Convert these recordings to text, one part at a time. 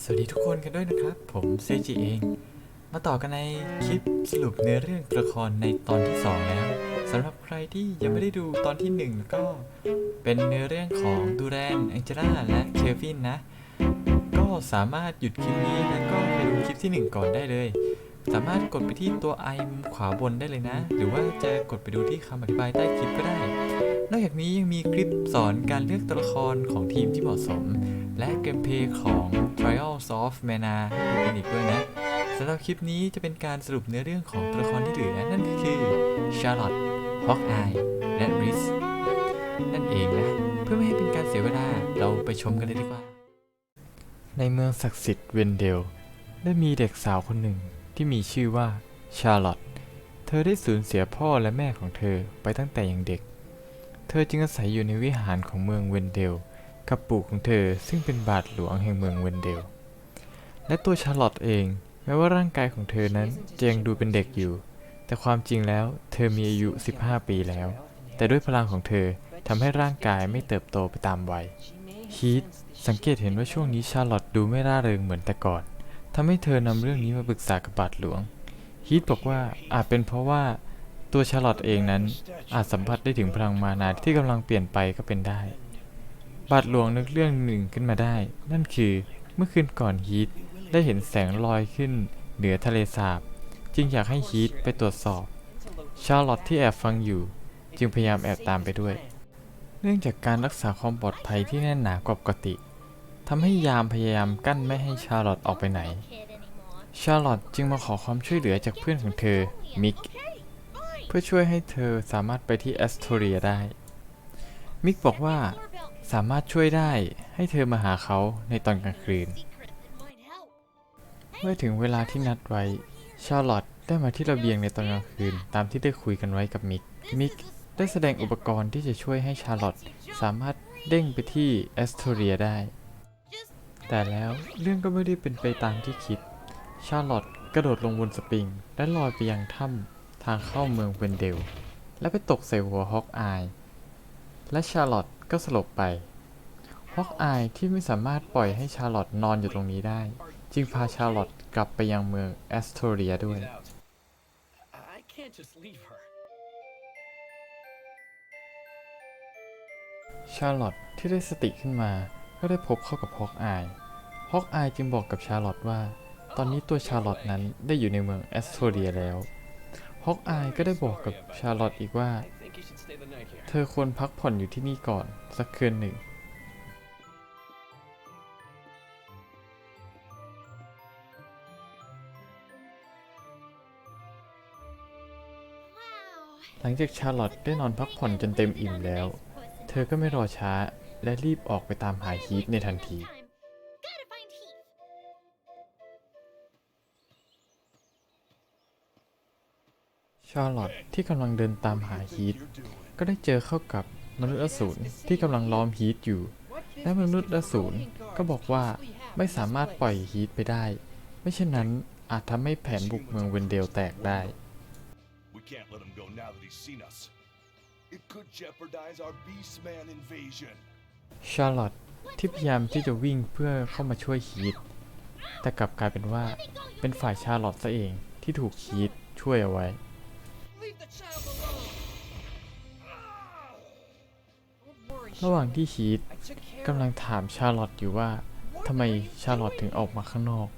สวัสดีทุกคนกันด้วยนะครับ ผมเซจิเอง มาต่อกันในคลิปสรุปเนื้อเรื่องตัวละครในตอนที่ 2 แล้วสำหรับใครที่ยังไม่ได้ดูตอนที่1แล้วก็เป็นเนื้อเรื่องของดูแรนแองเจล่าและเควินนะ ก็สามารถหยุดคลิปนี้แล้วก็ไปดูคลิปที่ 1 ก่อนได้เลย สามารถกดไปที่ตัวไอมุมขวาบนได้เลยนะ หรือว่าจะกดไปดูที่คำอธิบายใต้คลิปก็ได้ นอกจากนี้ยังมีคลิปสอนการเลือกตัวละครของทีมที่เหมาะสม และเกมเพย์ของ Trials of Mana ดูกันอีกด้วยนะสำหรับคลิปนี้จะเป็นการสรุปเนื้อเรื่องของตัวละครที่เหลือ นั่นก็คือ Charlotte Hawkeye และ Riz นั่นเองนะ เพื่อไม่ให้เป็นการเสียเวลาเราไปชมกันเลยดีกว่า ในเมืองศักดิ์สิทธิ์เวนเดล ได้มีเด็กสาวคนหนึ่งที่มีชื่อว่าชาร์ลอตต์เธอได้สูญเสียพ่อและแม่ของเธอไปตั้งแต่ยังเด็ก เธอจึงอาศัยอยู่ในวิหารของเมืองเวนเดล กับปู่ของเธอซึ่งเป็นบาทหลวงแห่งเมืองเวนเดล และตัวชาร์ลอตต์เอง แม้ว่าร่างกายของเธอนั้นจะยังดูเป็นเด็กอยู่ แต่ความจริงแล้วเธอมีอายุ 15 ปีแล้ว แต่ด้วยพลังของเธอทำให้ร่างกายไม่เติบโตไปตามวัยฮีทสังเกตเห็นว่าช่วงนี้ชาร์ลอตต์ดูไม่ร่าเริงเหมือนแต่ก่อนทำให้เธอนำเรื่องนี้มาปรึกษากับบาทหลวงฮีทบอกว่าอาจเป็นเพราะว่าตัวชาร์ลอตต์เองนั้นอาจสัมผัสได้ถึงพลังมานาที่กำลังเปลี่ยนไปก็เป็นได้ บาทหลวงนึกเรื่องหนึ่งขึ้นมาได้ นั่นคือเมื่อคืนก่อนฮีทได้เห็นแสงลอยขึ้นเหนือทะเลสาบ จึงอยากให้ฮีทไปตรวจสอบ ชาร์ลอตที่แอบฟังอยู่ จึงพยายามแอบตามไปด้วย เนื่องจากการรักษาความปลอดภัยที่แน่นหนากว่าปกติทำให้ยามพยายามกั้นไม่ให้ชาร์ลอตออกไปไหน ชาร์ลอตจึงมาขอความช่วยเหลือจากเพื่อนของเธอ มิก เพื่อช่วยให้เธอสามารถไปที่แอสโทเรียได้ มิกบอกว่า สามารถช่วยได้ให้เธอมาหาเขาในตอนกลางคืน เมื่อถึงเวลาที่นัดไว้ ชาร์ลอตได้มาที่ระเบียงในตอนกลางคืน ตามที่ได้คุยกันไว้กับมิก มิกได้แสดงอุปกรณ์ที่จะช่วยให้ชาร์ลอตสามารถเด้งไปที่แอสโทเรียได้ แต่แล้วเรื่องก็ไม่ได้เป็นไปตามที่คิด ชาร์ลอตกระโดดลงบนสปริง และลอยไปยังถ้ำทางเข้าเมืองเวนเดล และไปตกใส่หัวฮอกอาย และชาร์ลอต ก็สลบไปฮอกอายที่ไม่สามารถปล่อยให้ชาร์ลอตนอนอยู่ตรงนี้ได้ จึงพาชาร์ลอตกลับไปยังเมืองแอสโทเรียด้วย ชาร์ลอตที่ได้สติขึ้นมา ก็ได้พบเข้ากับฮอกอาย ฮอกอายจึงบอกกับชาร์ลอตว่า ตอนนี้ตัวชาร์ลอตนั้นได้อยู่ในเมืองแอสโทเรียแล้ว ฮอกอายก็ได้บอกกับชาร์ลอตอีกว่า เธอควรพักผ่อนอยู่ที่นี่ก่อน สักคืนหนึ่ง หลังจากชาร์ลอตได้นอนพักผ่อนจนเต็มอิ่มแล้ว เธอก็ไม่รอช้าและรีบออกไปตามหาฮีทในทันที ชาร์ลอตที่กำลังเดินตามหาฮีทก็ได้เจอเข้ากับมนุษย์อสูรที่กำลังล้อมฮีทอยู่ และมนุษย์อสูรก็บอกว่าไม่สามารถปล่อยฮีทไปได้ ไม่เช่นนั้นอาจทำให้แผนบุกเมืองเวนเดลแตกได้ We can't let him go now that he's seen us. It could jeopardize our Beastman invasion. ชาร์ลอตที่พยายามที่จะวิ่งเพื่อเข้ามาช่วยฮีทแต่กลับกลายเป็นว่าเป็นฝ่ายชาร์ลอตซะเองที่ถูกฮีทช่วยเอาไว้ ระหว่างที่ฮีท I took care กำลังถามชาร์ลอตอยู่ว่าทำไมชาร์ลอตถึงออกมาข้างนอก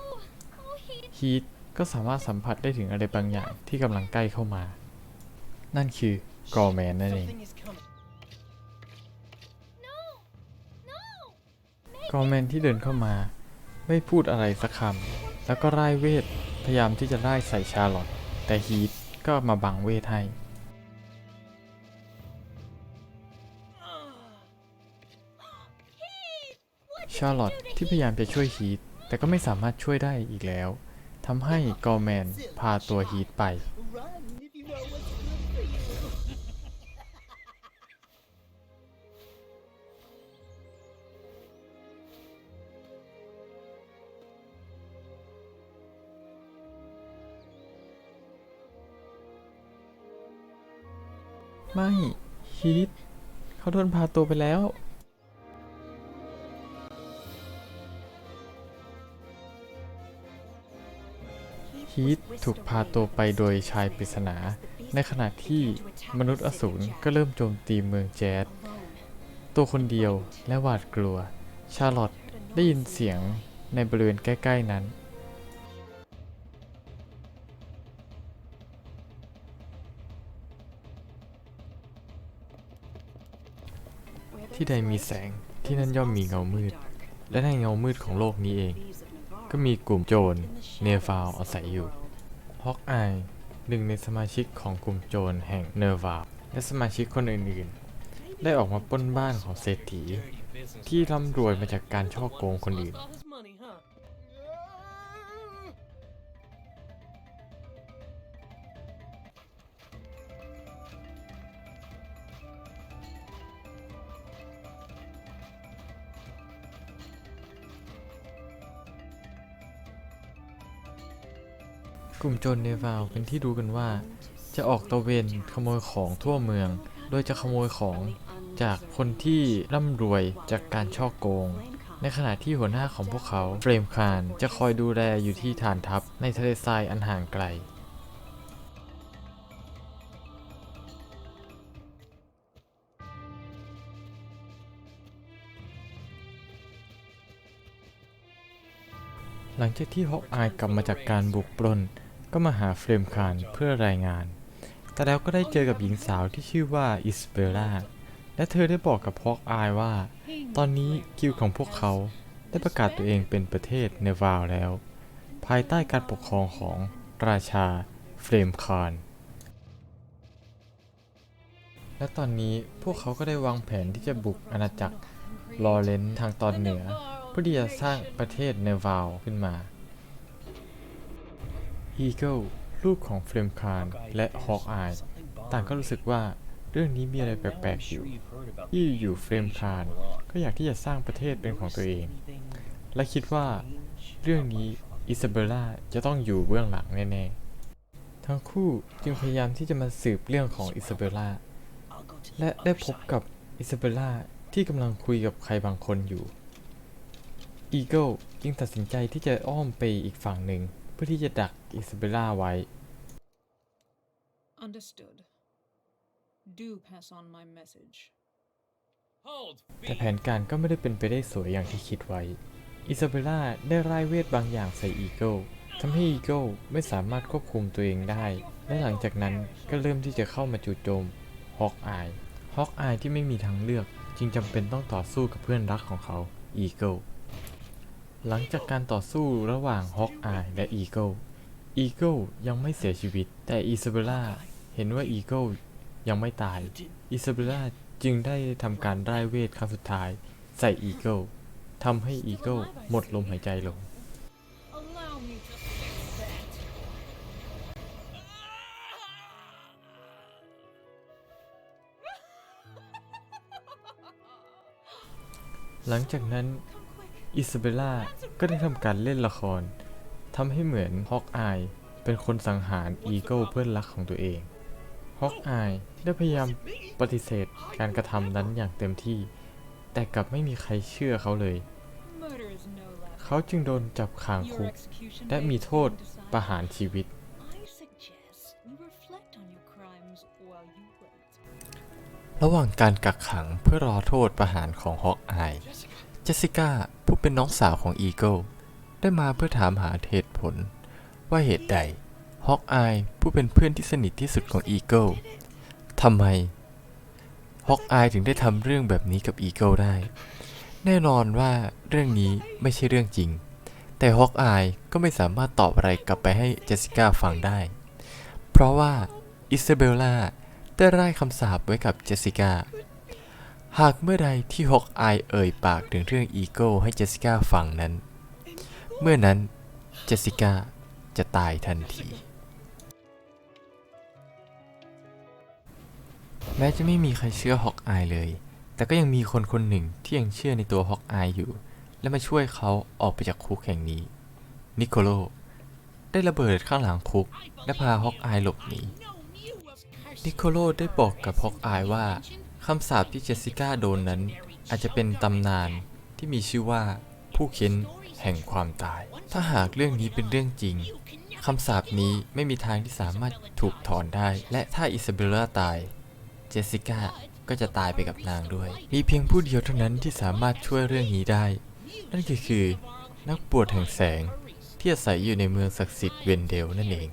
Oh, oh, Heath. ฮีทก็สามารถสัมผัสได้ถึงอะไรบางอย่างที่กำลังใกล้เข้ามา นั่นคือกอร์แมนนั่นเอง Something is coming. No, no. กอร์แมนที่เดินเข้ามา ไม่พูดอะไรสักคำแล้วก็ร่ายเวทพยายามที่จะไล่ใส่ชาร์ลอตแต่ฮีท ก็มาบังเวทให้ชาร์ลอตที่พยายามจะช่วยฮีทแต่ก็ไม่สามารถช่วยได้อีกแล้วทำให้กอร์แมนพาตัวฮีทไป ไม่ฮีทเขาโดนพาตัวไปแล้ว ฮีทถูกพาตัวไปโดยชายปริศนา ในขณะที่มนุษย์อสูรก็เริ่มโจมตีเมืองแจ๊สตัวคนเดียวและหวาดกลัว ชาร์ลอตได้ยินเสียงในบริเวณใกล้ ๆ นั้น ที่ใดมีแสงที่นั่นย่อมมีเงามืด และในเงามืดของโลกนี้เอง ก็มีกลุ่มโจรเนฟาวอาศัยอยู่ฮอกอายหนึ่งในสมาชิกของกลุ่มโจรแห่งเนฟาวและสมาชิกคนอื่นๆ ได้ออกมาปล้นบ้านของเศรษฐี ที่ร่ำรวยมาจากการช่อโกงคนอื่น ลุ่มโจรเนวาลเป็นที่รู้กันว่า จะออกตะเวนขโมยของทั่วเมือง โดยจะขโมยของจากคนที่ร่ำรวยจากการช่อโกง ในขณะที่หัวหน้าของพวกเขาเฟรมคานจะคอยดูแลอยู่ที่ฐานทัพในทะเลทรายอันห่างไกลหลังจากที่ฮอกอายกลับมาจากการบุกปล้น ก็มาหาเฟรมคานเพื่อรายงาน แต่แล้วก็ได้เจอกับหญิงสาวที่ชื่อว่าอิสเบล่า และเธอได้บอกกับฮอกอายว่า ตอนนี้กิลด์ของพวกเขาได้ประกาศตัวเองเป็นประเทศเนวาลแล้ว ภายใต้การปกครองของราชาเฟรมคานและตอนนี้พวกเขาก็ได้วางแผนที่จะบุกอาณาจักรลอเรนซ์ทางตอนเหนือ เพื่อที่จะสร้างประเทศเนวาลขึ้นมา อีเกิลลูกของเฟรมคานและฮอกอายต่างก็รู้สึกว่าเรื่องนี้มีอะไรแปลกๆอยู่ที่อยู่เฟรมคานก็อยากที่จะสร้างประเทศเป็นของตัวเอง และคิดว่าเรื่องนี้อิซาเบล่าจะต้องอยู่เบื้องหลังแน่ๆ ทั้งคู่จึงพยายามที่จะมาสืบเรื่องของอิซาเบล่าและได้พบกับอิซาเบลล่าที่กำลังคุยกับใครบางคนอยู่ อีเกิลจึงตัดสินใจที่จะอ้อมไปอีกฝั่งหนึ่ง เพื่อที่จะดัก อิซาเบลล่าไว้ Understood. Do pass on my message. Hold. แต่แผนการก็ไม่ได้เป็นไปได้สวยอย่างที่คิดไว้ อิซาเบลล่าได้ร่ายเวทบางอย่างใส่อีเกิลทำให้อีเกิลไม่สามารถควบคุมตัวเองได้ และหลังจากนั้นก็เริ่มที่จะเข้ามาจู่โจมฮอกอายฮอกอายที่ไม่มีทางเลือกจึงจำเป็นต้องต่อสู้กับเพื่อนรักของเขาอีเกิลหลังจากการต่อสู้ระหว่างฮอกอายและอีเกิล อีเกิลยังไม่เสียชีวิต แต่อิซาเบล่าเห็นว่าอีเกิลยังไม่ตาย อิซาเบล่าจึงได้ทำการร่เวทครั้งสุดท้าย ใส่อีเกิลทำให้อีเกิลหมดลมหายใจลง หลังจากนั้น อิซาเบล่าก็ได้ทำการเล่นละคร ทำให้เหมือนฮอกอายเป็นคนสังหารอีเกิลเพื่อนรักของตัวเองฮอกอายได้พยายามปฏิเสธการกระทำนั้นอย่างเต็มที่ แต่กลับไม่มีใครเชื่อเขาเลย เขาจึงโดนจับขังคุก และมีโทษประหารชีวิต ระหว่างการกักขังเพื่อรอโทษประหารของฮอกอาย เจสสิก้าผู้เป็นน้องสาวของอีเกิล ได้มาเพื่อถามหาเหตุผล ว่าเหตุใดฮอกอายผู้เป็นเพื่อนที่สนิทที่สุดของอีเกิลทำไมฮอกอายถึงได้ทำเรื่องแบบนี้กับอีเกิลได้ แน่นอนว่าเรื่องนี้ไม่ใช่เรื่องจริง แต่ฮอกอายก็ไม่สามารถตอบอะไรกลับไปให้เจสสิก้าฟังได้ เพราะว่าอิซาเบลล่าได้ร่คำสาปไว้กับเจสสิก้า หากเมื่อใดที่ฮอกอายเอ่ยปากถึงเรื่องอีโก้ให้เจสสิก้าฟังนั้น เมื่อนั้นเจสสิก้าจะตายทันที แม้จะไม่มีใครเชื่อฮอกอายเลย แต่ก็ยังมีคนคนหนึ่งที่ยังเชื่อในตัวฮอกอายอยู่ และมาช่วยเขาออกไปจากคุกแห่งนี้ นิโคโล ได้ระเบิดข้างหลังคุก และพาฮอกอายหลบหนี นิโคโลได้บอกกับฮอกอายว่าคำสาปที่เจสสิก้าโดนนั้นอาจจะเป็นตำนานที่มีชื่อว่าผู้เค้น แห่งความตาย ถ้าหากเรื่องนี้เป็นเรื่องจริงคำสาปนี้ไม่มีทางที่สามารถถูกถอนได้ และถ้าอิซาเบลล่าตาย เจสสิก้าก็จะตายไปกับนางด้วย มีเพียงผู้เดียวเท่านั้นที่สามารถช่วยเรื่องนี้ได้ นั่นก็คือ นักบวชแห่งแสง ที่อาศัยอยู่ในเมืองศักดิ์สิทธิ์เวนเดลนั่นเอง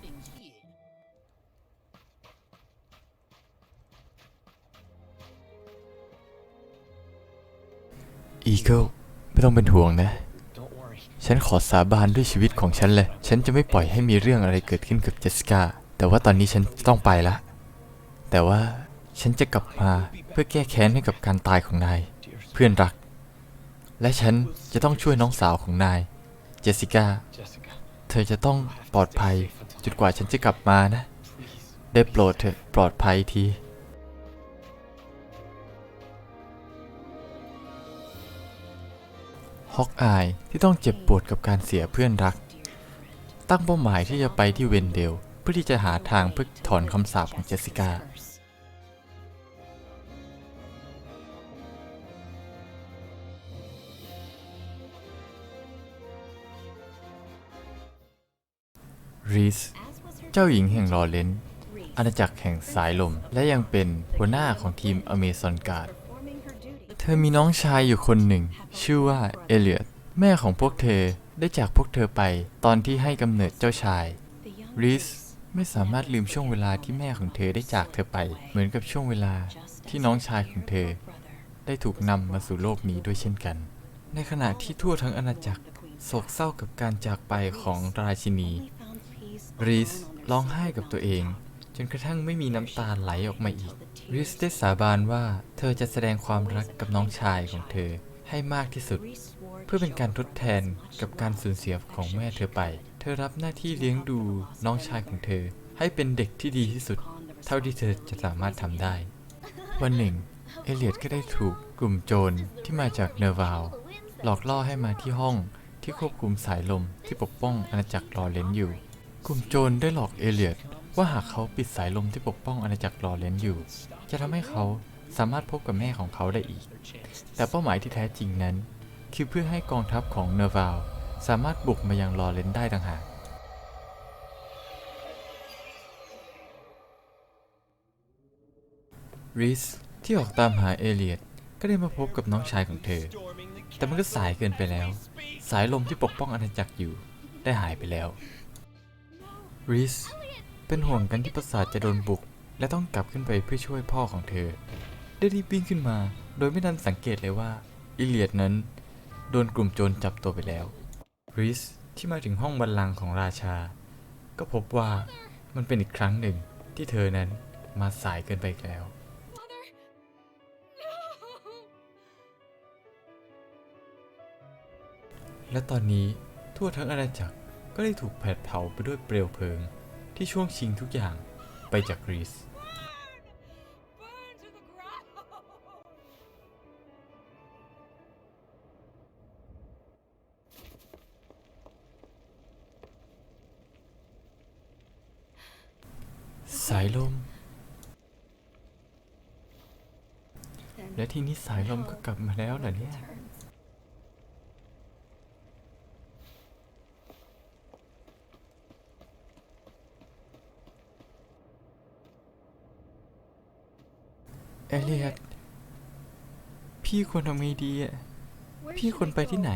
อีเกิลไม่ต้องเป็นห่วงนะ ฉันขอสาบานด้วยชีวิตของฉันเลย ฉันจะไม่ปล่อยให้มีเรื่องอะไรเกิดขึ้นกับเจสสิก้าแต่ว่าตอนนี้ฉันต้องไปละ แต่ว่าฉันจะกลับมาเพื่อแก้แค้นให้กับการตายของนาย เพื่อนรัก และฉันจะต้องช่วยน้องสาวของนาย เจสสิก้า เธอจะต้องปลอดภัยจนกว่าฉันจะกลับมานะ ได้โปรดเถอะปลอดภัยที ฮอกอายที่ต้องเจ็บปวดกับการเสียเพื่อนรัก ตั้งเป้าหมายที่จะไปที่เวนเดล เพื่อที่จะหาทางเพื่อถอนคำสาปของเจสสิก้ารีสเจ้าหญิงแห่งลอเรนอาณาจักรแห่งสายลม และยังเป็นหัวหน้าของทีมอเมซอนการ์ด ธอมีน้องชายอยู่คนหนึ่ง ชื่อว่าเอเลียตแม่ของพวกเธอได้จากพวกเธอไปตอนที่ให้กำเนิดเจ้าชายริสไม่สามารถลืมช่วงเวลาที่แม่ของเธอได้จากเธอไป เหมือนกับช่วงเวลาที่น้องชายของเธอ ได้ถูกนำมาสู่โลกนี้ด้วยเช่นกัน ในขณะที่ทั่วทั้งอาณาจักรโศกเศร้ากับการจากไปของราชินีริสร้องไห้กับตัวเอง จนกระทั่งไม่มีน้ำตาไหลออกมาอีก ริสได้สาบานว่าเธอจะแสดงความรักกับน้องชายของเธอให้มากที่สุด เพื่อเป็นการทดแทนกับการสูญเสียของแม่เธอไป เธอรับหน้าที่เลี้ยงดูน้องชายของเธอ ให้เป็นเด็กที่ดีที่สุด เท่าที่เธอจะสามารถทำได้ วันหนึ่ง เอเลียดก็ได้ถูกกลุ่มโจรที่มาจากเนอร์วาลหลอกล่อให้มาที่ห้องที่ควบคุมสายลมที่ปกป้องอาณาจักรลอเรนซ์อยู่ กลุ่มโจรได้หลอกเอเลียด ว่าหากเขาปิดสายลมที่ปกป้องอาณาจักรลอเรนซ์อยู่ จะทำให้เขาสามารถพบกับแม่ของเขาได้อีก แต่เป้าหมายที่แท้จริงนั้น คือเพื่อให้กองทัพของเนอร์วาลสามารถบุกมายังลอเรนซ์ได้ต่างหากริสที่ออกตามหาเอเลียดก็ได้มาพบกับน้องชายของเธอ แต่มันก็สายเกินไปแล้ว สายลมที่ปกป้องอาณาจักรอยู่ได้หายไปแล้วริส เป็นห่วงกันที่ปราสาทจะโดนบุก และต้องกลับขึ้นไปเพื่อช่วยพ่อของเธอ ได้รีบวิ่งขึ้นมา โดยไม่ทันสังเกตเลยว่าเอเลียดนั้น โดนกลุ่มโจรจับตัวไปแล้วริสที่มาถึงห้องบัลลังก์ของราชา ก็พบว่ามันเป็นอีกครั้งหนึ่งที่เธอนั้นมาสายเกินไปอีกแล้ว และตอนนี้ทั่วทั้งอาณาจักรก็ได้ถูกแผดเผาไปด้วยเปลวเพลิง ที่ช่วงชิงทุกอย่างไปจากกรีซสายลม และทีนี้สายลมก็กลับมาแล้วเหรอเนี่ย เอเลียด พี่ควรทำไงดีอะ พี่ควรไปที่ไหน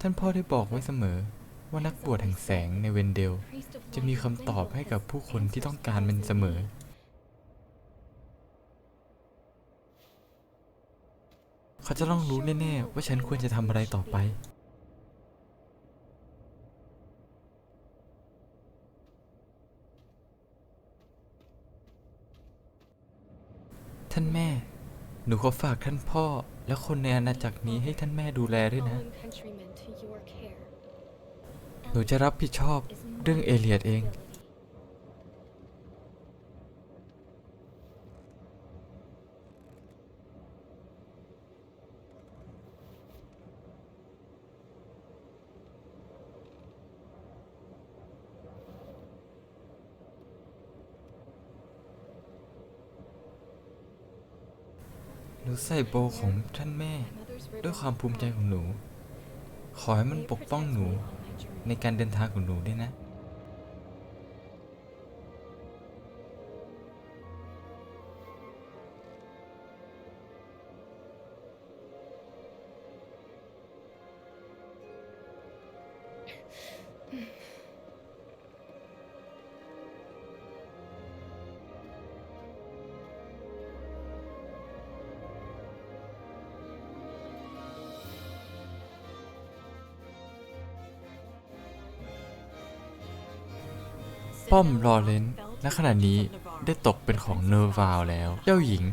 ท่านพ่อได้บอกไว้เสมอ ว่านักบวชแห่งแสงในเวนเดล จะมีคำตอบให้กับผู้คนที่ต้องการมันเสมอ เขาจะต้องรู้แน่ๆว่าฉันควรจะทำอะไรต่อไป ท่านแม่ หนูขอฝากท่านพ่อ และคนในอาณาจักรนี้ให้ท่านแม่ดูแลด้วยนะ countrymen to your care. หนูจะรับผิดชอบเรื่องเอเลียดเอง ใส่โบของท่านแม่ ด้วยความภูมิใจของหนู ขอให้มันปกป้องหนูในการเดินทางของหนูด้วยนะ ป้อมรอเลนณขณะนี้ได้ตกเป็นของเนอร์วาลแล้ว เจ้าหญิง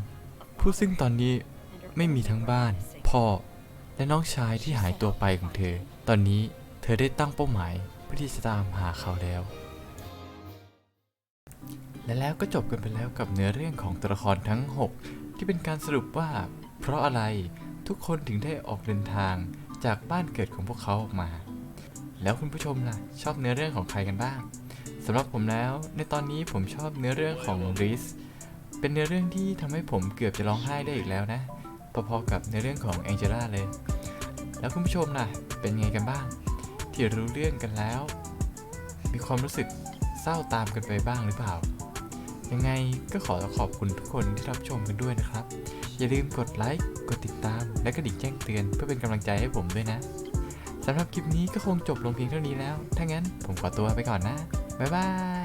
ผู้ซึ่งตอนนี้ไม่มีทั้งบ้าน พ่อ และน้องชายที่หายตัวไปของเธอ ตอนนี้เธอได้ตั้งเป้าหมายเพื่อที่จะตามหาเขาแล้ว และแล้วก็จบกันไปแล้วกับเนื้อเรื่องของตัวละครทั้ง 6 ที่เป็นการสรุปว่า เพราะอะไรทุกคนถึงได้ออกเดินทางจากบ้านเกิดของพวกเขาออกมา แล้วคุณผู้ชมล่ะ ชอบเนื้อเรื่องของใครกันบ้าง สำหรับผมแล้ว ในตอนนี้ผมชอบเนื้อเรื่องของริสเป็นเนื้อเรื่องที่ทำให้ผมเกือบจะร้องไห้ได้อีกแล้วนะ พอๆกับเนื้อเรื่องของแองเจล่าเลย แล้วคุณผู้ชมล่ะ เป็นไงกันบ้าง ที่รู้เรื่องกันแล้ว มีความรู้สึกเศร้าตามกันไปบ้างหรือเปล่า ยังไงก็ขอขอบคุณทุกคนที่รับชมกันด้วยนะครับ อย่าลืมกดไลค์ กดติดตาม และกระดิ่งแจ้งเตือนเพื่อเป็นกำลังใจให้ผมด้วยนะสำหรับคลิปนี้ก็คงจบลงเพียงเท่านี้แล้ว ถ้างั้นผมขอตัวไปก่อนนะ บ๊ายบาย